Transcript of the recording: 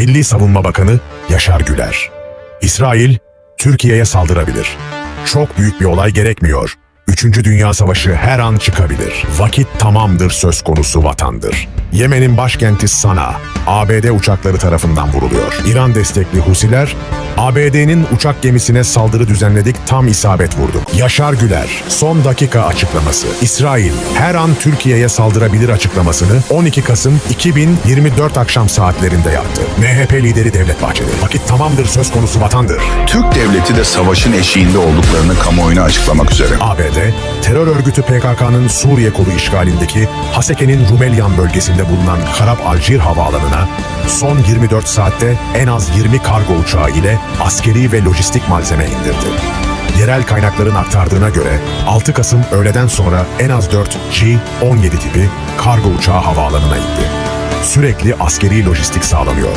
Milli Savunma Bakanı Yaşar Güler. İsrail, Türkiye'ye saldırabilir. Çok büyük bir olay gerekmiyor. Üçüncü Dünya Savaşı her an çıkabilir. Vakit tamamdır söz konusu vatandır. Yemen'in başkenti Sana, ABD uçakları tarafından vuruluyor. İran destekli Husiler, ABD'nin uçak gemisine saldırı düzenledik tam isabet vurduk. Yaşar Güler, son dakika açıklaması. İsrail, her an Türkiye'ye saldırabilir açıklamasını 12 Kasım 2024 akşam saatlerinde yaptı. MHP lideri Devlet Bahçeli, vakit tamamdır söz konusu vatandır. Türk devleti de savaşın eşiğinde olduklarını kamuoyuna açıklamak üzere. ABD, terör örgütü PKK'nın Suriye kolu işgalindeki Haseke'nin Rumelyan bölgesinde bulunan Karab Alcir havaalanına son 24 saatte en az 20 kargo uçağı ile askeri ve lojistik malzeme indirdi. Yerel kaynakların aktardığına göre 6 Kasım öğleden sonra en az 4 G-17 tipi kargo uçağı havaalanına indi. Sürekli askeri lojistik sağlanıyor.